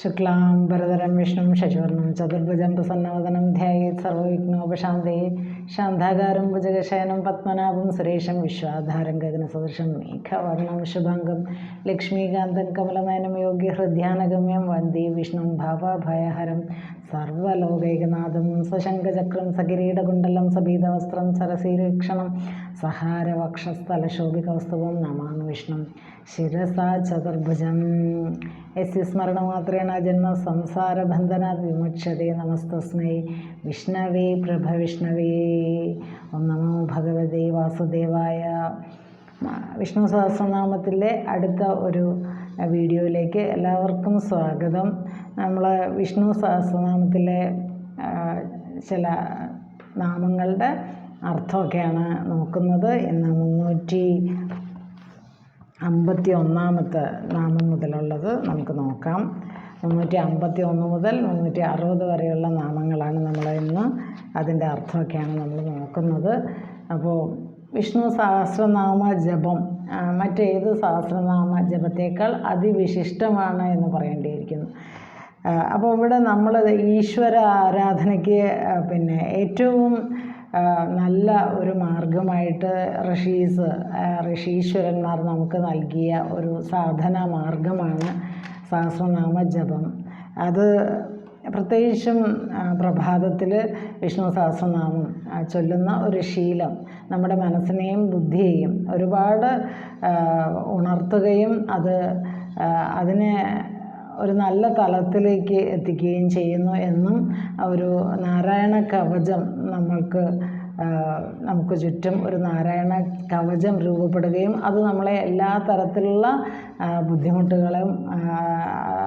ശുക്ലാം ഭരതരം വിഷ്ണും ശശിവർണം ചതുർഭുജം പ്രസന്നവദനം ധ്യായേത് സർവവിഘ്നോപശാന്തേ ശാന്താകാരം ഭുജഗശയനം പത്മനാഭം സുരേഷം വിശ്വാധാരം ഗഗനസദൃശം മേഘവർണം ശുഭാംഗം ലക്ഷ്മീകാന്തം കമലനയനം യോഗ്യഹൃദ്യാനഗമ്യം വന്ദേ വിഷ്ണു ഭാവഭയഹരം സർവലോകൈകനാഥം സ്വശങ്കചക്രം സകിരീടകുണ്ടലം സബീതവസ്ത്രം സരസീരീക്ഷണം സഹാരവക്ഷസ്ഥലശോഭികൗസ്തുവം നമാമി വിഷ്ണു. ശിരസാ ചതുർഭുജം. യസ്യ സ്മരണമാത്രേണ ജന്മ സംസാരബന്ധനാത് വിമുക്ഷതേ നമസ്തസ്മൈ. വിഷ്ണവേ പ്രഭവിഷ്ണവേ ഓം നമോ ഭഗവതേ വാസുദേവായ. വിഷ്ണു സഹസ്രനാമത്തിലെ അടുത്ത ഒരു വീഡിയോയിലേക്ക് എല്ലാവർക്കും സ്വാഗതം. നമ്മൾ വിഷ്ണു സഹസ്രനാമത്തിലെ ചില നാമങ്ങളുടെ അർത്ഥമൊക്കെയാണ് നോക്കുന്നത്. ഇന്ന് മുന്നൂറ്റി അമ്പത്തി ഒന്നാമത്തെ നാമം മുതലുള്ളത് നമുക്ക് നോക്കാം. മുന്നൂറ്റി അമ്പത്തി ഒന്ന് മുതൽ മുന്നൂറ്റി അറുപത് വരെയുള്ള നാമങ്ങളാണ് നമ്മൾ ഇന്ന് അതിന്റെ അർത്ഥമൊക്കെയാണ് നമ്മൾ നോക്കുന്നത്. അപ്പോൾ വിഷ്ണു സഹസ്രനാമ ജപം മറ്റേത് സഹസ്രനാമ ജപത്തേക്കാൾ അതിവിശിഷ്ടമാണ് എന്ന് പറയേണ്ടിയിരിക്കുന്നു. അപ്പോൾ ഇവിടെ നമ്മൾ ഈശ്വര ആരാധനയ്ക്ക് പിന്നെ ഏറ്റവും നല്ല ഒരു മാർഗമായിട്ട് ഋഷീസ് ഋഷീശ്വരന്മാർ നമുക്ക് നൽകിയ ഒരു സാധന മാർഗമാണ് സഹസ്രനാമ ജപം. അത് പ്രത്യേകിച്ചും പ്രഭാതത്തിൽ വിഷ്ണു സഹസ്രനാമം ചൊല്ലുന്ന ഒരു ശീലം നമ്മുടെ മനസ്സിനെയും ബുദ്ധിയെയും ഒരുപാട് ഉണർത്തുകയും അത് അതിനെ ഒരു നല്ല തലത്തിലേക്ക് എത്തിക്കുകയും ചെയ്യുന്നു എന്നും ഒരു നാരായണ കവചം നമ്മൾക്ക് നമുക്ക് ചുറ്റും ഒരു നാരായണ കവചം രൂപപ്പെടുകയും അത് നമ്മളെ എല്ലാ തരത്തിലുള്ള ബുദ്ധിമുട്ടുകളും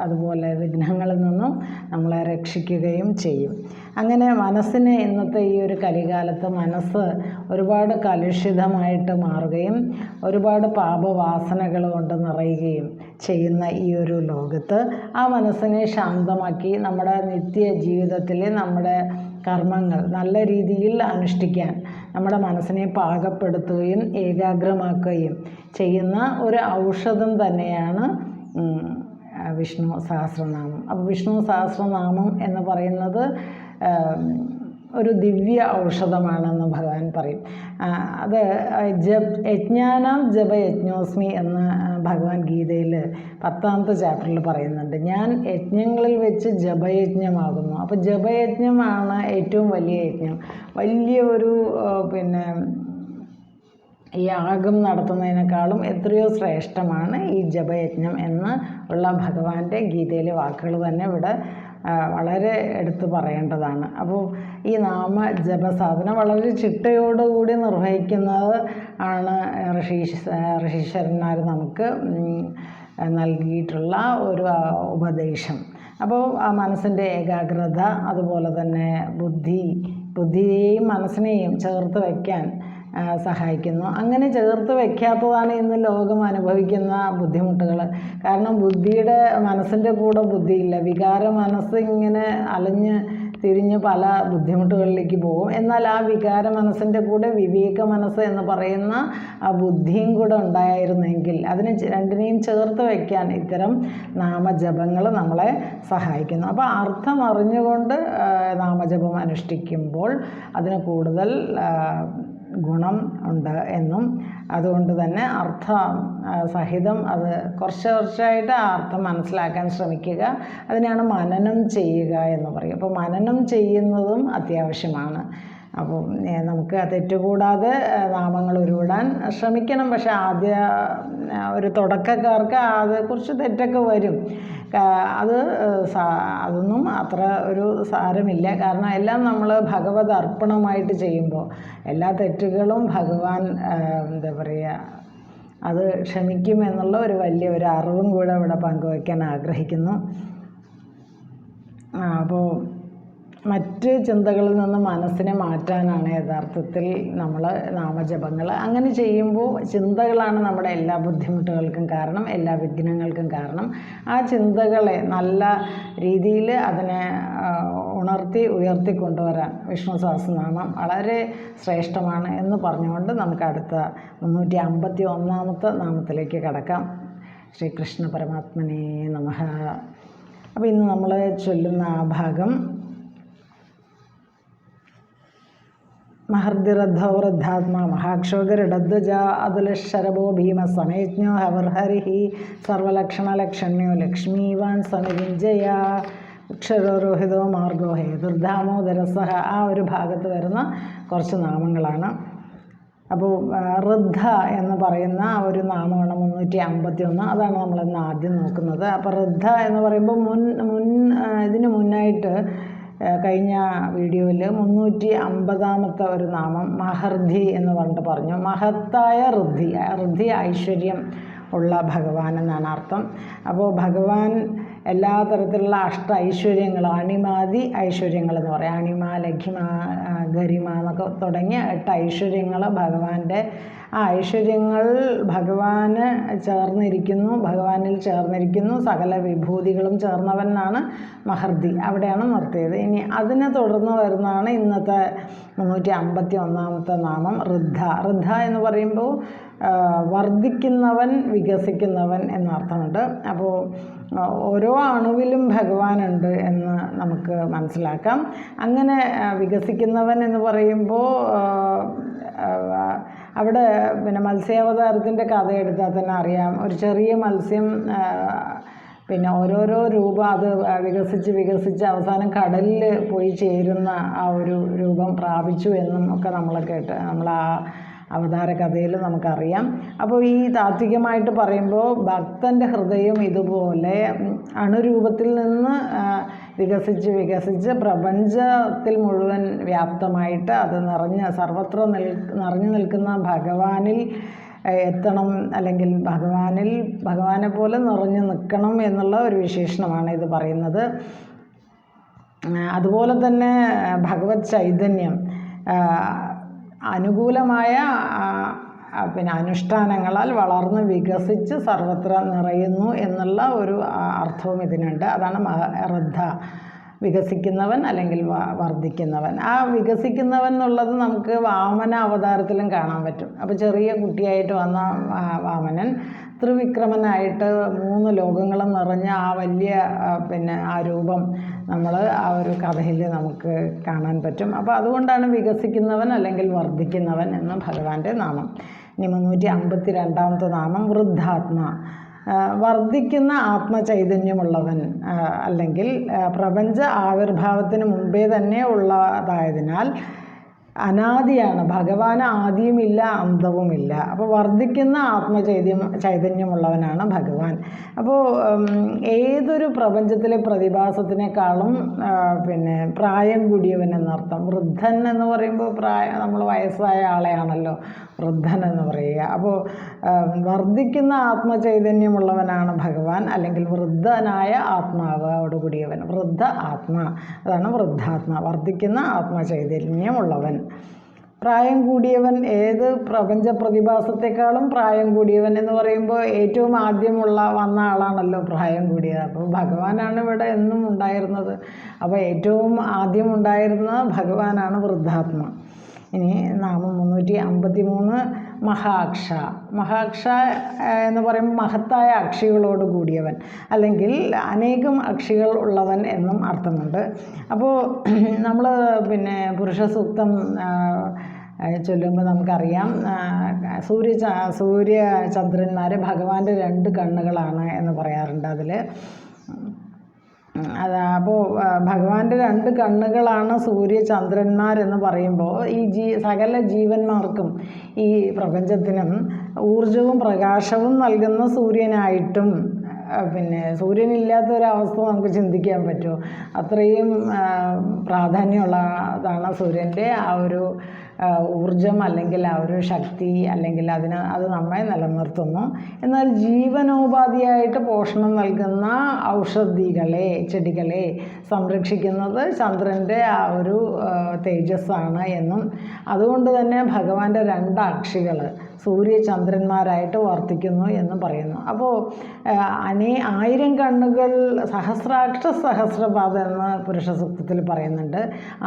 അതുപോലെ വിഘ്നങ്ങളിൽ നിന്നും നമ്മളെ രക്ഷിക്കുകയും ചെയ്യും. അങ്ങനെ മനസ്സിന് ഇന്നത്തെ ഈ ഒരു കലികാലത്ത് മനസ്സ് ഒരുപാട് കലുഷിതമായിട്ട് മാറുകയും ഒരുപാട് പാപവാസനകൾ കൊണ്ട് നിറയുകയും ചെയ്യുന്ന ഈ ഒരു ലോകത്ത് ആ മനസ്സിനെ ശാന്തമാക്കി നമ്മുടെ നിത്യ ജീവിതത്തിൽ നമ്മുടെ കർമ്മങ്ങൾ നല്ല രീതിയിൽ അനുഷ്ഠിക്കാൻ നമ്മുടെ മനസ്സിനെ പാകപ്പെടുത്തുകയും ഏകാഗ്രമാക്കുകയും ചെയ്യുന്ന ഒരു ഔഷധം തന്നെയാണ് വിഷ്ണു സഹസ്രനാമം. അപ്പോൾ വിഷ്ണു സഹസ്രനാമം എന്ന് പറയുന്നത് ഒരു ദിവ്യ ഔഷധമാണെന്ന് ഭഗവാൻ പറയും. അത് ജപ് യജ്ഞാനം ജപയജ്ഞോസ്മി എന്ന് ഭഗവാൻ ഗീതയിൽ പത്താമത്തെ ചാപ്റ്ററിൽ പറയുന്നുണ്ട്. ഞാൻ യജ്ഞങ്ങളിൽ വെച്ച് ജപയജ്ഞമാകുന്നു. അപ്പോൾ ജപയജ്ഞമാണ് ഏറ്റവും വലിയ യജ്ഞം. വലിയ ഒരു പിന്നെ യാഗം നടത്തുന്നതിനേക്കാളും എത്രയോ ശ്രേഷ്ഠമാണ് ഈ ജപയജ്ഞം എന്ന് ഉള്ള ഭഗവാന്റെ ഗീതയിലെ വാക്കുകൾ തന്നെ ഇവിടെ വളരെ എടുത്തു പറയേണ്ടതാണ്. അപ്പോൾ ഈ നാമ ജപസാധന വളരെ ചിട്ടയോടുകൂടി നിർവഹിക്കുന്നത് ആണ് ഋഷീശ് ഋഷീശ്വരന്മാർ നമുക്ക് നൽകിയിട്ടുള്ള ഒരു ഉപദേശം. അപ്പോൾ ആ മനസ്സിന്റെ ഏകാഗ്രത അതുപോലെ തന്നെ ബുദ്ധി ബുദ്ധിയെയും മനസ്സിനെയും ചേർത്ത് വയ്ക്കാൻ സഹായിക്കുന്നു. അങ്ങനെ ചേർത്ത് വയ്ക്കാത്തതാണ് ഇന്ന് ലോകം അനുഭവിക്കുന്ന ബുദ്ധിമുട്ടുകൾ. കാരണം ബുദ്ധിയുടെ മനസ്സിന്റെ കൂടെ ബുദ്ധിയില്ല. വികാര മനസ്സ് ഇങ്ങനെ അലഞ്ഞ് തിരിഞ്ഞ് പല ബുദ്ധിമുട്ടുകളിലേക്ക് പോകും. എന്നാൽ ആ വികാര മനസ്സിന്റെ കൂടെ വിവേക മനസ്സ് എന്ന് പറയുന്ന ആ ബുദ്ധിയും കൂടെ ഉണ്ടായിരുന്നെങ്കിൽ അതിനെ രണ്ടിനെയും ചേർത്ത് വയ്ക്കാൻ ഇത്തരം നാമജപങ്ങൾ നമ്മളെ സഹായിക്കുന്നു. അപ്പോൾ അർത്ഥം അറിഞ്ഞുകൊണ്ട് നാമജപം അനുഷ്ഠിക്കുമ്പോൾ അതിന് കൂടുതൽ ഗുണം ഉണ്ട് എന്നും. അതുകൊണ്ട് തന്നെ അർത്ഥ സഹിതം അത് കുറച്ച് കുറച്ചായിട്ട് ആ അർത്ഥം മനസ്സിലാക്കാൻ ശ്രമിക്കുക. അതിനാണ് മനനം ചെയ്യുക എന്ന് പറയും അപ്പോൾ മനനം ചെയ്യുന്നതും അത്യാവശ്യമാണ്. അപ്പോൾ ഏ, നമുക്ക് തെറ്റുകൂടാതെ നാമങ്ങൾ ഉരുവിടാൻ ശ്രമിക്കണം. പക്ഷേ ആദ്യ ഒരു തുടക്കക്കാർക്ക് അതേക്കുറിച്ച് തെറ്റൊക്കെ വരും. അത് അതൊന്നും അത്ര ഒരു സാരമില്ല. കാരണം എല്ലാം നമ്മൾ ഭഗവത് അർപ്പണമായിട്ട് ചെയ്യുമ്പോൾ എല്ലാ തെറ്റുകളും ഭഗവാൻ എന്താ പറയുക അത് ക്ഷമിക്കുമെന്നുള്ള ഒരു വലിയ ഒരു അറിവും കൂടെ ഇവിടെ പങ്കുവയ്ക്കാൻ ആഗ്രഹിക്കുന്നു. അപ്പോൾ മറ്റ് ചിന്തകളിൽ നിന്ന് മനസ്സിനെ മാറ്റാനാണ് യഥാർത്ഥത്തിൽ നമ്മൾ നാമജപങ്ങൾ. അങ്ങനെ ചെയ്യുമ്പോൾ ചിന്തകളാണ് നമ്മുടെ എല്ലാ ബുദ്ധിമുട്ടുകൾക്കും കാരണം എല്ലാ വിഘ്നങ്ങൾക്കും കാരണം. ആ ചിന്തകളെ നല്ല രീതിയിൽ അതിനെ ഉണർത്തി ഉയർത്തി കൊണ്ടുവരാൻ വിഷ്ണു സഹസ്രനാമം വളരെ ശ്രേഷ്ഠമാണ് എന്ന് പറഞ്ഞുകൊണ്ട് നമുക്ക് അടുത്ത മുന്നൂറ്റി അമ്പത്തി ഒന്നാമത്തെ നാമത്തിലേക്ക് കടക്കാം. ശ്രീകൃഷ്ണ പരമാത്മനെ നമ. അപ്പോൾ ഇന്ന് നമ്മൾ ചൊല്ലുന്ന ആ ഭാഗം മഹർദിറദ്ധോ വൃദ്ധാത്മാ അതുലശ്ശരഭോ ഭീമ സമയജ്ഞോ ഹവർഹരി സർവലക്ഷണലക്ഷണ്യോ ലക്ഷ്മീവാൻ സമിതിഞ്ജയ അക്ഷരോരോഹിതോ മാർഗോ ഹേതുർധാമോദരസഹ ആ ഒരു ഭാഗത്ത് വരുന്ന കുറച്ച് നാമങ്ങളാണ്. അപ്പോൾ ഋദ്ധ എന്ന് പറയുന്ന ഒരു നാമമാണ് മുന്നൂറ്റി അമ്പത്തി ഒന്ന് അതാണ് നമ്മളിന്ന് ആദ്യം നോക്കുന്നത്. അപ്പോൾ ഋദ്ധ എന്ന് പറയുമ്പോൾ മുൻ മുൻ ഇതിന് മുന്നായിട്ട് കഴിഞ്ഞ വീഡിയോയിൽ മുന്നൂറ്റി അമ്പതാമത്തെ ഒരു നാമം മഹർധി എന്ന് പറഞ്ഞിട്ട് പറഞ്ഞു. മഹത്തായ ഋദ്ധി ഋദ്ധി ഐശ്വര്യം ഉള്ള ഭഗവാൻ എന്നാണ് അർത്ഥം. അപ്പോൾ ഭഗവാൻ എല്ലാ തരത്തിലുള്ള അഷ്ട ഐശ്വര്യങ്ങൾ അണിമാതി ഐശ്വര്യങ്ങൾ എന്ന് പറയാം. അണിമ ലഘിമ ആ, ഗരിമ എന്നൊക്കെ തുടങ്ങിയ എട്ട് ഐശ്വര്യങ്ങൾ ഭഗവാന്റെ ആ ഐശ്വര്യങ്ങൾ ഭഗവാന് ചേർന്നിരിക്കുന്നു ഭഗവാനിൽ ചേർന്നിരിക്കുന്നു സകല വിഭൂതികളും ചേർന്നവനാണ് മഹർദി. അവിടെയാണ് നിർത്തിയത്. ഇനി അതിനെ തുടർന്ന് വരുന്നതാണ് ഇന്നത്തെ മുന്നൂറ്റി അമ്പത്തി ഒന്നാമത്തെ നാമം ഋദ്ധ. ഋദ്ധ എന്ന് പറയുമ്പോൾ വർദ്ധിക്കുന്നവൻ വികസിക്കുന്നവൻ എന്നർത്ഥമുണ്ട്. അപ്പോൾ ഓരോ അണുവിലും ഭഗവാനുണ്ട് എന്ന് നമുക്ക് മനസ്സിലാക്കാം. അങ്ങനെ വികസിക്കുന്നവൻ എന്ന് പറയുമ്പോൾ അവിടെ പിന്നെ മത്സ്യാവതാരത്തിന്റെ കഥ എടുത്താൽ തന്നെ അറിയാം. ഒരു ചെറിയ മത്സ്യം പിന്നെ ഓരോരോ രൂപം അത് വികസിച്ച് വികസിച്ച് അവസാനം കടലിൽ പോയി ചേരുന്ന ആ ഒരു രൂപം പ്രാപിച്ചു എന്നും ഒക്കെ നമ്മൾ കേട്ട് നമ്മൾ ആ അവതാര കഥയിൽ നമുക്കറിയാം. അപ്പോൾ ഈ താത്വികമായിട്ട് പറയുമ്പോൾ ഭക്തന്റെ ഹൃദയം ഇതുപോലെ അണുരൂപത്തിൽ നിന്ന് വികസിച്ച് വികസിച്ച് പ്രപഞ്ചത്തിൽ മുഴുവൻ വ്യാപ്തമായിട്ട് അത് നിറഞ്ഞ് സർവത്ര നിൽ നിറഞ്ഞു നിൽക്കുന്ന ഭഗവാനിൽ എത്തണം അല്ലെങ്കിൽ ഭഗവാനിൽ ഭഗവാനെ പോലെ നിറഞ്ഞു നിൽക്കണം എന്നുള്ള ഒരു വിശേഷണമാണ് ഇത് പറയുന്നത്. അതുപോലെ തന്നെ ഭഗവത് ചൈതന്യം അനുകൂലമായ പിന്നെ അനുഷ്ഠാനങ്ങളാൽ വളർന്ന് വികസിച്ച് സർവത്ര നിറയുന്നു എന്നുള്ള ഒരു അർത്ഥവും ഇതിനുണ്ട്. അതാണ് റദ്ധ വികസിക്കുന്നവൻ അല്ലെങ്കിൽ വർദ്ധിക്കുന്നവൻ. ആ വികസിക്കുന്നവൻ എന്നുള്ളത് നമുക്ക് വാമന അവതാരത്തിലും കാണാൻ പറ്റും. അപ്പോൾ ചെറിയ കുട്ടിയായിട്ട് വന്ന വാമനൻ ത്രിവിക്രമനായിട്ട് മൂന്ന് ലോകങ്ങളും നിറഞ്ഞ ആ വലിയ പിന്നെ ആ രൂപം നമ്മൾ ആ ഒരു കഥയിൽ നമുക്ക് കാണാൻ പറ്റും. അപ്പോൾ അതുകൊണ്ടാണ് വികസിക്കുന്നവൻ അല്ലെങ്കിൽ വർദ്ധിക്കുന്നവൻ എന്ന് ഭഗവാന്റെ നാമം. ഇനി മുന്നൂറ്റി അമ്പത്തി രണ്ടാമത്തെ നാമം വൃദ്ധാത്മ. വർദ്ധിക്കുന്ന ആത്മചൈതന്യമുള്ളവൻ അല്ലെങ്കിൽ പ്രപഞ്ച ആവിർഭാവത്തിന് മുമ്പേ തന്നെ ഉള്ളതായതിനാൽ അനാദിയാണ്. ഭഗവാന് ആദിയുമില്ല അന്തവുമില്ല അപ്പോൾ വർദ്ധിക്കുന്ന ആത്മചൈതന്യം ചൈതന്യമുള്ളവനാണ് ഭഗവാൻ. അപ്പോൾ ഏതൊരു പ്രപഞ്ചത്തിലെ പ്രതിഭാസത്തിനേക്കാളും പിന്നെ പ്രായം കൂടിയവൻ എന്നർത്ഥം വൃദ്ധൻ എന്ന് പറയുമ്പോൾ പ്രായം നമ്മൾ വയസ്സായ ആളെയാണല്ലോ. വൃദ്ധൻ എന്ന് പറയുക. അപ്പോൾ വർദ്ധിക്കുന്ന ആത്മചൈതന്യമുള്ളവനാണ് ഭഗവാൻ. അല്ലെങ്കിൽ വൃദ്ധനായ ആത്മാവോടുകൂടിയവൻ വൃദ്ധ ആത്മാ. അതാണ് വൃദ്ധാത്മ. വർദ്ധിക്കുന്ന ആത്മചൈതന്യമുള്ളവൻ. പ്രായം കൂടിയവൻ ഏത് പ്രപഞ്ച പ്രതിഭാസത്തെക്കാളും പ്രായം കൂടിയവൻ എന്ന് പറയുമ്പോൾ ഏറ്റവും ആദ്യമുള്ള വന്ന ആളാണല്ലോ പ്രായം കൂടിയത്. അപ്പോൾ ഭഗവാനാണ് ഇവിടെ എന്നും ഉണ്ടായിരുന്നത്. അപ്പോൾ ഏറ്റവും ആദ്യം ഉണ്ടായിരുന്ന ഭഗവാനാണ് വൃദ്ധാത്മ. ഇനി നാമം മുന്നൂറ്റി അമ്പത്തി മൂന്ന് മഹാക്ഷ. മഹാക്ഷ എന്ന് പറയുമ്പോൾ മഹത്തായ അക്ഷികളോട് കൂടിയവൻ. അല്ലെങ്കിൽ അനേകം അക്ഷികൾ ഉള്ളവൻ എന്നും അർത്ഥമുണ്ട്. അപ്പോൾ നമ്മൾ പിന്നെ പുരുഷ സൂക്തം ചൊല്ലുമ്പോൾ നമുക്കറിയാം സൂര്യ സൂര്യ ചന്ദ്രന്മാർ ഭഗവാന്റെ രണ്ട് കണ്ണുകളാണ് എന്ന് പറയാറുണ്ട് അതിൽ അത് അപ്പോൾ ഭഗവാന്റെ രണ്ട് കണ്ണുകളാണ് സൂര്യ ചന്ദ്രന്മാരെന്ന് പറയുമ്പോൾ ഈ ജീ സകല ജീവന്മാർക്കും ഈ പ്രപഞ്ചത്തിനും ഊർജവും പ്രകാശവും നൽകുന്ന സൂര്യനായിട്ടും പിന്നെ സൂര്യനില്ലാത്ത ഒരവസ്ഥ നമുക്ക് ചിന്തിക്കാൻ പറ്റുമോ? അത്രയും പ്രാധാന്യമുള്ളതാണ് സൂര്യന്റെ ആ ഒരു ഊർജം അല്ലെങ്കിൽ ആ ഒരു ശക്തി അല്ലെങ്കിൽ അതിന് അത് നമ്മെ നിലനിർത്തുന്നു. എന്നാൽ ജീവനോപാധിയായിട്ട് പോഷണം നൽകുന്ന ഔഷധികളെ ചെടികളെ സംരക്ഷിക്കുന്നത് ചന്ദ്രന്റെ ആ ഒരു തേജസ്സാണ് എന്നും. അതുകൊണ്ട് തന്നെ ഭഗവാന്റെ രണ്ട് അക്ഷികൾ സൂര്യചന്ദ്രന്മാരായിട്ട് വർത്തിക്കുന്നു എന്ന് പറയുന്നു. അപ്പോൾ അനേ ആയിരം കണ്ണുകൾ സഹസ്രാക്ഷ സഹസ്രപാദ എന്ന് പുരുഷ സൂക്തത്തിൽ പറയുന്നുണ്ട്.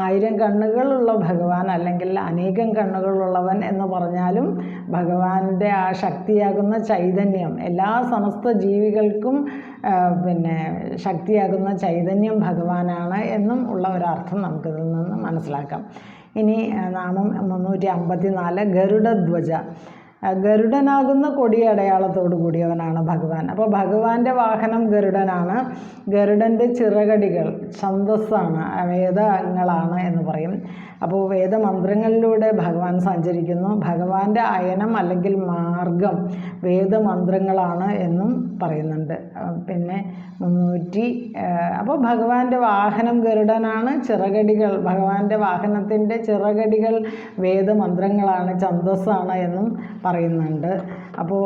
ആയിരം കണ്ണുകളുള്ള ഭഗവാൻ അല്ലെങ്കിൽ അനേകം കണ്ണുകളുള്ളവൻ എന്ന് പറഞ്ഞാലും ഭഗവാന്റെ ആ ശക്തിയാകുന്ന ചൈതന്യം എല്ലാ സമസ്ത ജീവികൾക്കും പിന്നെ ശക്തിയാകുന്ന ചൈതന്യം ഭഗവാനാണ് എന്നും ഉള്ള ഒരർത്ഥം നമുക്കിതിൽ നിന്ന് മനസ്സിലാക്കാം. ഇനി നാമം മുന്നൂറ്റി അമ്പത്തി നാല് ഗരുഡധ്വജ. ആ, കൊടിയ അടയാളത്തോടു കൂടിയവനാണ് ഭഗവാൻ. അപ്പോൾ ഭഗവാന്റെ വാഹനം ഗരുഡനാണ്. ഗരുഡന്റെ ചിറകടികൾ ഛന്തസ്സാണ് വേദങ്ങളാണ് എന്ന് പറയും. അപ്പോൾ വേദമന്ത്രങ്ങളിലൂടെ ഭഗവാൻ സഞ്ചരിക്കുന്നു. ഭഗവാന്റെ അയനം അല്ലെങ്കിൽ മാർഗം വേദമന്ത്രങ്ങളാണ് എന്നും പറയുന്നുണ്ട്. പിന്നെ മുന്നൂറ്റി അപ്പോൾ ഭഗവാന്റെ വാഹനം ഗരുഡനാണ്. ചിറകടികൾ ഭഗവാന്റെ വാഹനത്തിന്റെ ചിറകടികൾ വേദമന്ത്രങ്ങളാണ് ഛന്തസ്സാണ് എന്നും പറയുന്നുണ്ട്. അപ്പോൾ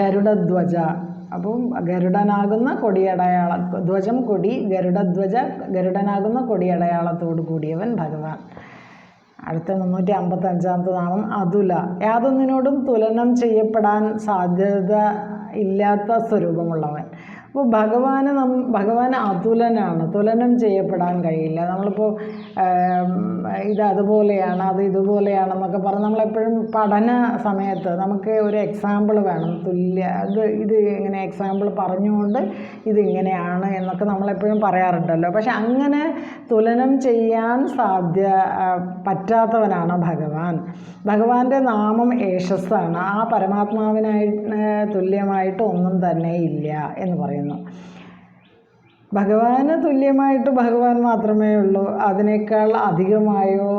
ഗരുഡധ്വജ. അപ്പോൾ ഗരുഡനാകുന്ന കൊടിയടയാള ധ്വജം കൊടി ഗരുഡധ്വജ ഗരുഡനാകുന്ന കൊടിയടയാളത്തോടു കൂടിയവൻ ഭഗവാൻ. അടുത്ത മുന്നൂറ്റി അമ്പത്തി അഞ്ചാമത്തെ നാമം അതുല. യാതൊന്നിനോടും തുലനം ചെയ്യപ്പെടാൻ സാധ്യത ഇല്ലാത്ത സ്വരൂപമുള്ളവൻ. അപ്പോൾ ഭഗവാന് നം ഭഗവാൻ അതുലനാണ്. തുലനം ചെയ്യപ്പെടാൻ കഴിയില്ല. നമ്മളിപ്പോൾ ഇത് അതുപോലെയാണ് അത് ഇതുപോലെയാണെന്നൊക്കെ പറഞ്ഞ് നമ്മളെപ്പോഴും പഠന സമയത്ത് നമുക്ക് ഒരു എക്സാമ്പിൾ വേണം. തുല്യ അത് ഇത് ഇങ്ങനെ എക്സാമ്പിൾ പറഞ്ഞുകൊണ്ട് ഇത് ഇങ്ങനെയാണ് എന്നൊക്കെ നമ്മളെപ്പോഴും പറയാറുണ്ടല്ലോ. പക്ഷെ അങ്ങനെ തുലനം ചെയ്യാൻ സാധ്യ പറ്റാത്തവനാണ് ഭഗവാൻ. ഭഗവാന്റെ നാമം ഏഷസ്സാണ് ആ പരമാത്മാവിനായി തുല്യമായിട്ട് ഒന്നും തന്നെ ഇല്ല എന്ന് പറയുന്നു. ഭഗവാന് തുല്യമായിട്ട് ഭഗവാൻ മാത്രമേ ഉള്ളൂ. അതിനേക്കാൾ അധികമായോ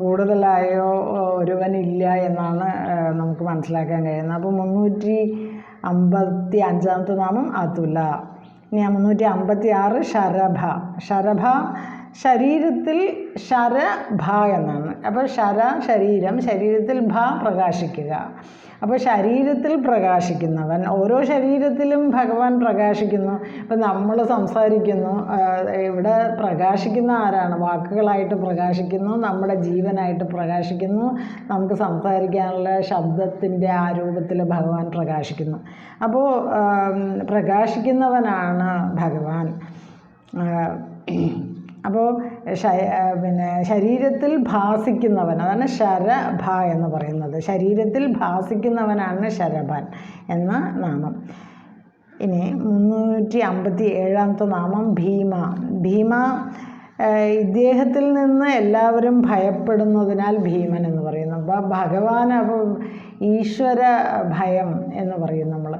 കൂടുതലായോ ഒരുവനില്ല എന്നാണ് നമുക്ക് മനസ്സിലാക്കാൻ കഴിയുന്നത്. അപ്പോൾ മുന്നൂറ്റി അമ്പത്തി അഞ്ചാമത്തെ നാമം അതുല. ഇനി മുന്നൂറ്റി അമ്പത്തി ആറ് ശരഭ. ശരഭ ശരീരത്തിൽ ശര ഭ എന്നാണ്. അപ്പോൾ ശര ശരീരം ശരീരത്തിൽ ഭ പ്രകാശിക്കുക. അപ്പോൾ ശരീരത്തിൽ പ്രകാശിക്കുന്നവൻ ഓരോ ശരീരത്തിലും ഭഗവാൻ പ്രകാശിക്കുന്നു. ഇപ്പം നമ്മൾ സംസാരിക്കുന്നു ഇവിടെ പ്രകാശിക്കുന്ന ആരാണ്? വാക്കുകളായിട്ട് പ്രകാശിക്കുന്നു നമ്മുടെ ജീവനായിട്ട് പ്രകാശിക്കുന്നു നമുക്ക് സംസാരിക്കാനുള്ള ശബ്ദത്തിന്റെ ആ രൂപത്തിൽ ഭഗവാൻ പ്രകാശിക്കുന്നു. അപ്പോൾ പ്രകാശിക്കുന്നവനാണ് ഭഗവാൻ. അപ്പോൾ പിന്നെ ശരീരത്തിൽ ഭാസിക്കുന്നവൻ അതാണ് ശരഭ എന്ന് പറയുന്നത്. ശരീരത്തിൽ ഭാസിക്കുന്നവനാണ് ശരഭൻ എന്ന നാമം. ഇനി മുന്നൂറ്റി അമ്പത്തി ഏഴാമത്തെ നാമം ഭീമ. ഭീമ ഇദ്ദേഹത്തിൽ നിന്ന് എല്ലാവരും ഭയപ്പെടുന്നതിനാൽ ഭീമൻ എന്ന് പറയുന്നു. അപ്പോൾ ഭഗവാൻ അപ്പോൾ ഈശ്വര ഭയം എന്ന് പറയും നമ്മൾ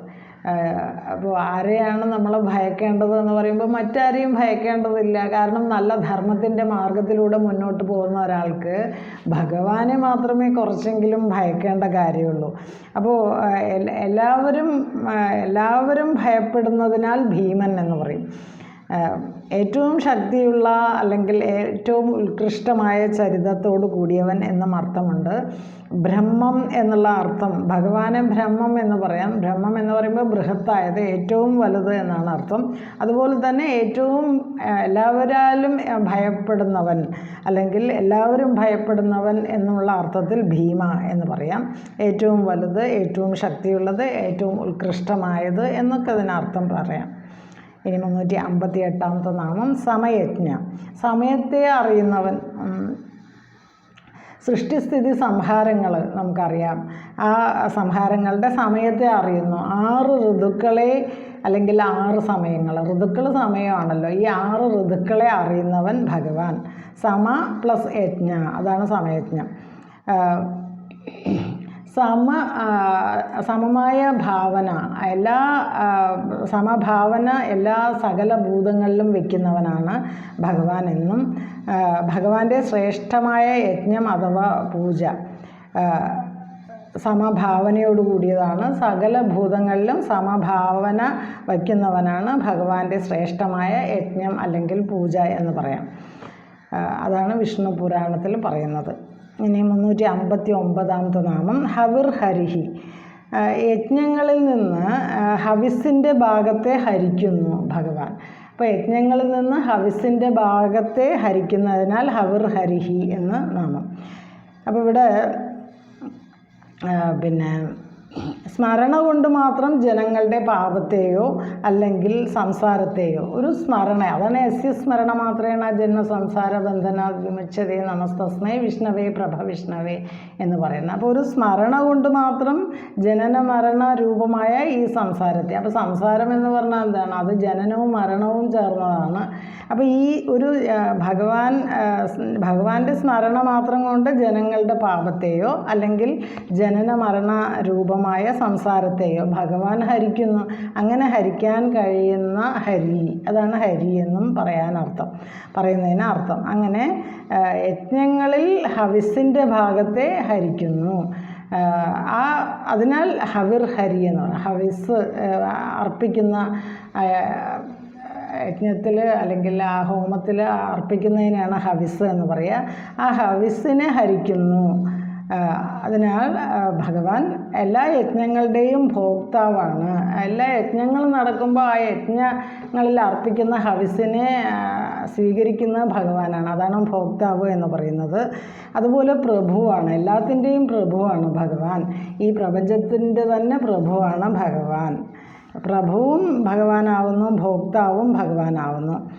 അപ്പോൾ ആരെയാണ് നമ്മൾ ഭയക്കേണ്ടത് എന്ന് പറയുമ്പോൾ മറ്റാരെയും ഭയക്കേണ്ടതില്ല. കാരണം നല്ല ധർമ്മത്തിന്റെ മാർഗത്തിലൂടെ മുന്നോട്ട് പോകുന്ന ഒരാൾക്ക് ഭഗവാനെ മാത്രമേ കുറച്ചെങ്കിലും ഭയക്കേണ്ട കാര്യമുള്ളൂ. അപ്പോൾ എല്ലാവരും എല്ലാവരും ഭയപ്പെടുന്നതിനാൽ ഭീമൻ എന്ന് പറയും. ഏറ്റവും ശക്തിയുള്ള അല്ലെങ്കിൽ ഏറ്റവും ഉത്കൃഷ്ടമായ ചരിതത്തോട് കൂടിയവൻ എന്നും അർത്ഥമുണ്ട്. ബ്രഹ്മം എന്നുള്ള അർത്ഥം ഭഗവാനെ ബ്രഹ്മം എന്ന് പറയാം. ബ്രഹ്മം എന്ന് പറയുമ്പോൾ ബൃഹത്തായത് ഏറ്റവും വലുത് എന്നാണ് അർത്ഥം. അതുപോലെ തന്നെ ഏറ്റവും എല്ലാവരാലും ഭയപ്പെടുന്നവൻ അല്ലെങ്കിൽ എല്ലാവരും ഭയപ്പെടുന്നവൻ എന്നുള്ള അർത്ഥത്തിൽ ഭീമ എന്ന് പറയാം. ഏറ്റവും വലുത് ഏറ്റവും ശക്തിയുള്ളത് ഏറ്റവും ഉത്കൃഷ്ടമായത് എന്നൊക്കെ അതിനർത്ഥം പറയാം. ഇനി മുന്നൂറ്റി അമ്പത്തി എട്ടാമത്തെ നാമം സമയജ്ഞ. സമയത്തെ അറിയുന്നവൻ സൃഷ്ടിസ്ഥിതി സംഹാരങ്ങൾ നമുക്കറിയാം. ആ സംഹാരങ്ങളുടെ സമയത്തെ അറിയുന്നു. ആറ് ഋതുക്കളെ അല്ലെങ്കിൽ ആറ് സമയങ്ങൾ ഋതുക്കൾ സമയമാണല്ലോ. ഈ ആറ് ഋതുക്കളെ അറിയുന്നവൻ ഭഗവാൻ. സമ പ്ലസ് യജ്ഞ. അതാണ് സമയജ്ഞം. സമ സമമായ ഭാവന എല്ലാ സമഭാവന എല്ലാ സകല ഭൂതങ്ങളിലും വയ്ക്കുന്നവനാണ് ഭഗവാൻ എന്നും ഭഗവാന്റെ ശ്രേഷ്ഠമായ യജ്ഞം അഥവാ പൂജ. സമഭാവനയോട് കൂടിയതാണ് സകല ഭൂതങ്ങളിലും സമഭാവന വയ്ക്കുന്നവനാണ് ഭഗവാന്റെ ശ്രേഷ്ഠമായ യജ്ഞം അല്ലെങ്കിൽ പൂജ എന്ന് പറയാം. അതാണ് വിഷ്ണു പുരാണത്തിൽ പറയുന്നത്. ഇനി മുന്നൂറ്റി അമ്പത്തി ഒമ്പതാമത്തെ നാമം ഹവിർ ഹരിഹി. യജ്ഞങ്ങളിൽ നിന്ന് ഹവിസിന്റെ ഭാഗത്തെ ഹരിക്കുന്നു ഭഗവാൻ. അപ്പോൾ യജ്ഞങ്ങളിൽ നിന്ന് ഹവിസിന്റെ ഭാഗത്തെ ഹരിക്കുന്നതിനാൽ ഹവിർ ഹരിഹി എന്ന് നാമം. അപ്പോൾ ഇവിടെ പിന്നെ സ്മരണ കൊണ്ട് മാത്രം ജനങ്ങളുടെ പാപത്തെയോ അല്ലെങ്കിൽ സംസാരത്തെയോ ഒരു സ്മരണ അതാണ് എസ് സ്മരണ മാത്രമേണ ജന്മ സംസാര ബന്ധന വിമുച്ചതേ നമസ്തസ്മേ വിഷ്ണവേ പ്രഭ വിഷ്ണവേ എന്ന് പറയുന്നത്. അപ്പോൾ ഒരു സ്മരണ കൊണ്ട് മാത്രം ജനന മരണ രൂപമായ ഈ സംസാരത്തെ. അപ്പോൾ സംസാരം എന്ന് പറഞ്ഞാൽ എന്താണ്? അത് ജനനവും മരണവും ചേർന്നതാണ്. അപ്പോൾ ഈ ഒരു ഭഗവാൻ ഭഗവാന്റെ സ്മരണ മാത്രം കൊണ്ട് ജനങ്ങളുടെ പാപത്തെയോ അല്ലെങ്കിൽ ജനന മരണ രൂപമായ സംസാരത്തെയോ ഭഗവാൻ ഹരിക്കുന്നു അങ്ങനെ ഹരിക്കാൻ കഴിയുന്ന ഹരി അതാണ് ഹരി എന്നും പറയാനർത്ഥം പറയുന്നതിന് അർത്ഥം. അങ്ങനെ യജ്ഞങ്ങളിൽ ഹവിസിന്റെ ഭാഗത്തെ ഹരിക്കുന്നു. ആ, അതിനാൽ ഹവിർ ഹരി എന്ന് ഹവിസ് അർപ്പിക്കുന്ന യജ്ഞത്തിൽ അല്ലെങ്കിൽ ആ ഹോമത്തിൽ അർപ്പിക്കുന്നതിനാണ് ഹവിസ് എന്ന് പറയുക. ആ ഹവിസിനെ ഹരിക്കുന്നു. അതിനാൽ ഭഗവാൻ എല്ലാ യജ്ഞങ്ങളുടെയും ഭോക്താവാണ്. എല്ലാ യജ്ഞങ്ങളും നടക്കുമ്പോൾ ആ യജ്ഞങ്ങളിൽ അർപ്പിക്കുന്ന ഹവിസിനെ സ്വീകരിക്കുന്ന ഭഗവാനാണ്. അതാണ് ഭോക്താവ് എന്ന് പറയുന്നത്. അതുപോലെ പ്രഭുവാണ്. എല്ലാത്തിന്റെയും പ്രഭുവാണ് ഭഗവാൻ. ഈ പ്രപഞ്ചത്തിന്റെ തന്നെ പ്രഭുവാണ് ഭഗവാൻ. പ്രഭുവും ഭഗവാനാവുന്നു ഭോക്താവും ഭഗവാനാവുന്നു.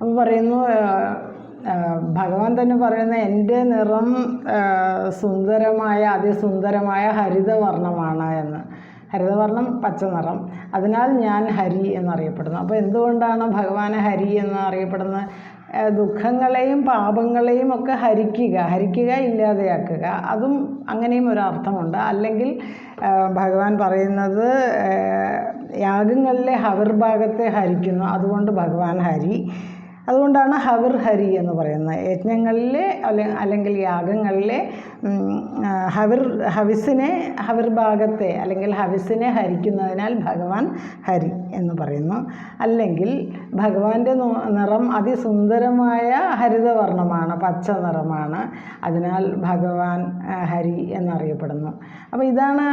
അപ്പോൾ പറയുന്നു ഭഗവാൻ തന്നെ പറയുന്ന എന്റെ നിറം സുന്ദരമായ അതിസുന്ദരമായ ഹരിതവർണമാണ് എന്ന്. ഹരിതവർണം പച്ച നിറം അതിനാൽ ഞാൻ ഹരി എന്നറിയപ്പെടുന്നു. അപ്പോൾ എന്തുകൊണ്ടാണ് ഭഗവാനെ ഹരി എന്ന് അറിയപ്പെടുന്നത്? ദുഃഖങ്ങളെയും പാപങ്ങളെയും ഒക്കെ ഹരിക്കുക ഹരിക്കുക ഇല്ലാതെയാക്കുക. അതും അങ്ങനെയും ഒരു അർത്ഥമുണ്ട്. അല്ലെങ്കിൽ ഭഗവാൻ പറയുന്നത് യാഗങ്ങളിലെ ഹവിർഭാഗത്തെ ഹരിക്കുന്നു. അതുകൊണ്ട് ഭഗവാൻ ഹരി. അതുകൊണ്ടാണ് ഹവിർ ഹരി എന്ന് പറയുന്നത്. യജ്ഞങ്ങളിലെ അല്ലെ അല്ലെങ്കിൽ യാഗങ്ങളിലെ ഹവിർ ഹവിസിനെ ഹവിർ ഭാഗത്തെ അല്ലെങ്കിൽ ഹവിസിനെ ഹരിക്കുന്നതിനാൽ ഭഗവാൻ ഹരി എന്ന് പറയുന്നു. അല്ലെങ്കിൽ ഭഗവാന്റെ നിറം അതിസുന്ദരമായ ഹരിതവർണമാണ് പച്ച നിറമാണ്. അതിനാൽ ഭഗവാൻ ഹരി എന്നറിയപ്പെടുന്നു. അപ്പോൾ ഇതാണ്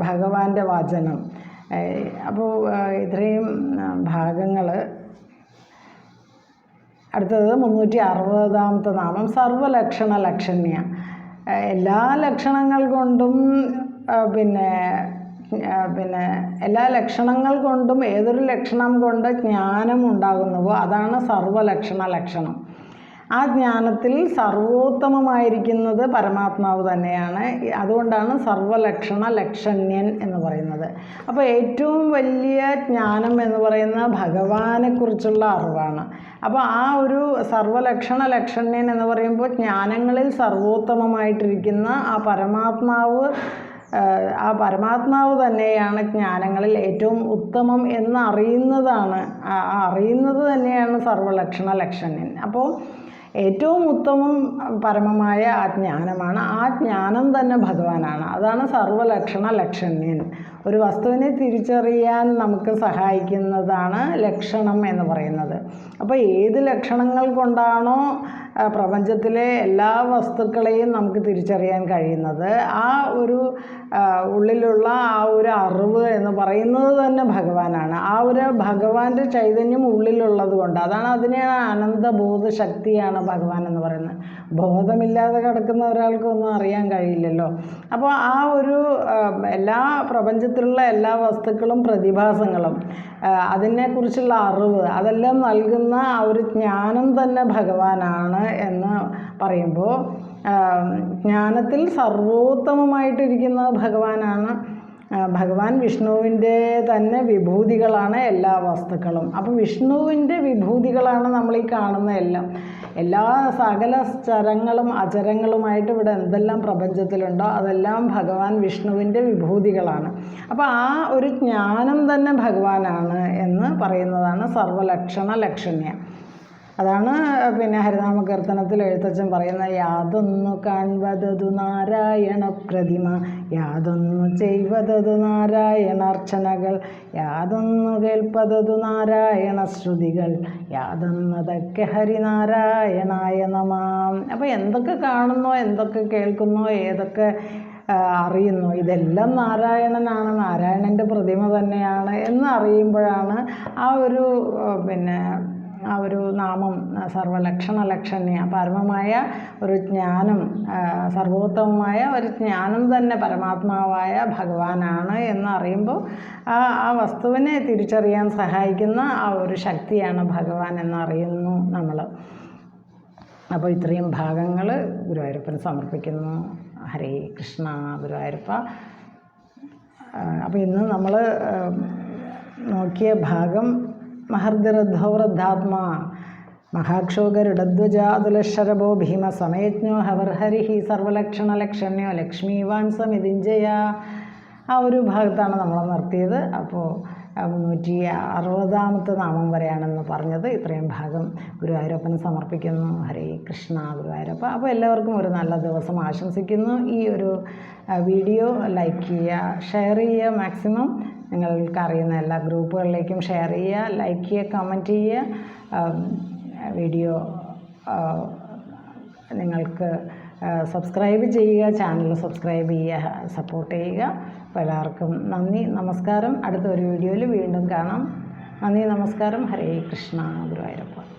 ഭഗവാന്റെ വചനം. അപ്പോൾ ഇത്രയും ഭാഗങ്ങൾ അടുത്തത് മുന്നൂറ്റി അറുപതാമത്തെ നാമം സർവലക്ഷണ ലക്ഷണ്യ. എല്ലാ ലക്ഷണങ്ങൾ കൊണ്ടും പിന്നെ പിന്നെ എല്ലാ ലക്ഷണങ്ങൾ കൊണ്ടും ഏതൊരു ലക്ഷണം കൊണ്ട് ജ്ഞാനം ഉണ്ടാകുന്നുവോ അതാണ് സർവലക്ഷണ ലക്ഷണം. ആ ജ്ഞാനത്തിൽ സർവോത്തമമായിരിക്കുന്നത് പരമാത്മാവ് തന്നെയാണ്. അതുകൊണ്ടാണ് സർവലക്ഷണ ലക്ഷണ്യൻ എന്ന് പറയുന്നത്. അപ്പോൾ ഏറ്റവും വലിയ ജ്ഞാനം എന്ന് പറയുന്ന ഭഗവാനെക്കുറിച്ചുള്ള അറിവാണ്. അപ്പോൾ ആ ഒരു സർവലക്ഷണ ലക്ഷണ്യൻ എന്ന് പറയുമ്പോൾ ജ്ഞാനങ്ങളിൽ സർവോത്തമമായിട്ടിരിക്കുന്ന ആ പരമാത്മാവ് ആ പരമാത്മാവ് തന്നെയാണ് ജ്ഞാനങ്ങളിൽ ഏറ്റവും ഉത്തമം എന്നറിയുന്നതാണ് അറിയുന്നത് തന്നെയാണ് സർവലക്ഷണ ലക്ഷണ്യൻ. അപ്പോൾ ഏറ്റവും ഉത്തമം പരമമായ ആ ജ്ഞാനമാണ്. ആ ജ്ഞാനം തന്നെ ഭഗവാനാണ്. അതാണ് സർവലക്ഷണ ലക്ഷണ്യൻ. ഒരു വസ്തുവിനെ തിരിച്ചറിയാൻ നമുക്ക് സഹായിക്കുന്നതാണ് ലക്ഷണം എന്ന് പറയുന്നത്. അപ്പോൾ ഏത് ലക്ഷണങ്ങൾ കൊണ്ടാണോ പ്രപഞ്ചത്തിലെ എല്ലാ വസ്തുക്കളെയും നമുക്ക് തിരിച്ചറിയാൻ കഴിയുന്നത്. ആ ഒരു ഉള്ളിലുള്ള ആ ഒരു അറിവ് എന്ന് പറയുന്നത് തന്നെ ഭഗവാനാണ്. ആ ഒരു ഭഗവാന്റെ ചൈതന്യം ഉള്ളിലുള്ളത് കൊണ്ട് അതാണ് അതിനെയാണ് അനന്തബോധ ശക്തിയാണ് ഭഗവാൻ എന്ന് പറയുന്നത്. ബോധമില്ലാതെ കിടക്കുന്ന ഒരാൾക്കൊന്നും അറിയാൻ കഴിയില്ലല്ലോ. അപ്പോൾ ആ ഒരു എല്ലാ പ്രപഞ്ചത്തിലുള്ള എല്ലാ വസ്തുക്കളും പ്രതിഭാസങ്ങളും അതിനെക്കുറിച്ചുള്ള അറിവ് അതെല്ലാം നൽകുന്ന ആ ഒരു ജ്ഞാനം തന്നെ ഭഗവാനാണ് എന്ന് പറയുമ്പോൾ ജ്ഞാനത്തിൽ സർവോത്തമമായിട്ടിരിക്കുന്ന ഭഗവാനാണ് ഭഗവാൻ വിഷ്ണുവിന്റെ തന്നെ വിഭൂതികളാണ് എല്ലാ വസ്തുക്കളും. അപ്പോൾ വിഷ്ണുവിന്റെ വിഭൂതികളാണ് നമ്മൾ ഈ കാണുന്ന എല്ലാം. എല്ലാ സകല ചരങ്ങളും അചരങ്ങളുമായിട്ട് ഇവിടെ എന്തെല്ലാം പ്രപഞ്ചത്തിലുണ്ടോ അതെല്ലാം ഭഗവാൻ വിഷ്ണുവിന്റെ വിഭൂതികളാണ്. അപ്പോൾ ആ ഒരു ജ്ഞാനം തന്നെ ഭഗവാനാണ് എന്ന് പറയുന്നതാണ് സർവലക്ഷണ ലക്ഷണ്യ. അതാണ് പിന്നെ ഹരിനാമ കീർത്തനത്തിൽ എഴുത്തച്ഛൻ പറയുന്ന യാതൊന്നു കാൺവതതു നാരായണ പ്രതിമ യാതൊന്നു ചെയ്വതതു നാരായണ അർച്ചനകൾ യാതൊന്നു കേൾപ്പതതു നാരായണ ശ്രുതികൾ യാതൊന്നതൊക്കെ ഹരിനാരായണായ നമാം. അപ്പോൾ എന്തൊക്കെ കാണുന്നോ എന്തൊക്കെ കേൾക്കുന്നോ ഏതൊക്കെ അറിയുന്നു ഇതെല്ലാം നാരായണനാണ് നാരായണന്റെ പ്രതിമ തന്നെയാണ് എന്ന് അറിയുമ്പോഴാണ് ആ ഒരു പിന്നെ ആ ഒരു നാമം സർവലക്ഷണ ലക്ഷണ്യ പരമമായ ഒരു ജ്ഞാനം സർവോത്തമമായ ഒരു ജ്ഞാനം തന്നെ പരമാത്മാവായ ഭഗവാനാണ് എന്നറിയുമ്പോൾ ആ ആ വസ്തുവിനെ തിരിച്ചറിയാൻ സഹായിക്കുന്ന ആ ഒരു ശക്തിയാണ് ഭഗവാൻ എന്നറിയുന്നു നമ്മൾ. അപ്പോൾ ഇത്രയും ഭാഗങ്ങൾ ഗുരുവായൂരപ്പന് സമർപ്പിക്കുന്നു. ഹരേ കൃഷ്ണ ഗുരുവായൂരപ്പ. അപ്പോൾ ഇന്ന് നമ്മൾ നോക്കിയ ഭാഗം മഹർദിറദ്ധൗറദ്ധാത്മാ മഹാക്ഷോഗരുഡധ്വജാതുലക്ഷരഭോ ഭീമസമയജ്ഞോ ഹവർഹരി സർവലക്ഷണലക്ഷണ്യോ ലക്ഷ്മീവാൻ സമിതിഞ്ജയ ആ ഒരു ഭാഗത്താണ് നമ്മൾ നിർത്തിയത്. അപ്പോൾ നൂറ്റി അറുപതാമത്തെ നാമം വരെയാണെന്ന് പറഞ്ഞത് ഇത്രയും ഭാഗം ഗുരുവായൂരപ്പന് സമർപ്പിക്കുന്നു. ഹരേ കൃഷ്ണ ഗുരുവായൂരപ്പ. അപ്പോൾ എല്ലാവർക്കും ഒരു നല്ല ദിവസം ആശംസിക്കുന്നു. ഈ ഒരു വീഡിയോ ലൈക്ക് ചെയ്യുക ഷെയർ ചെയ്യുക മാക്സിമം നിങ്ങൾക്ക് അറിയുന്ന എല്ലാ ഗ്രൂപ്പുകളിലേക്കും ഷെയർ ചെയ്യുക ലൈക്ക് ചെയ്യുക കമന്റ് ചെയ്യുക. വീഡിയോ നിങ്ങൾക്ക് സബ്സ്ക്രൈബ് ചെയ്യുക ചാനൽ സബ്സ്ക്രൈബ് ചെയ്യുക സപ്പോർട്ട് ചെയ്യുക. അപ്പോൾ എല്ലാവർക്കും നന്ദി നമസ്കാരം. അടുത്ത ഒരു വീഡിയോയിൽ വീണ്ടും കാണാം. നന്ദി നമസ്കാരം. ഹരേ കൃഷ്ണ ഗുരുവായൂരപ്പ.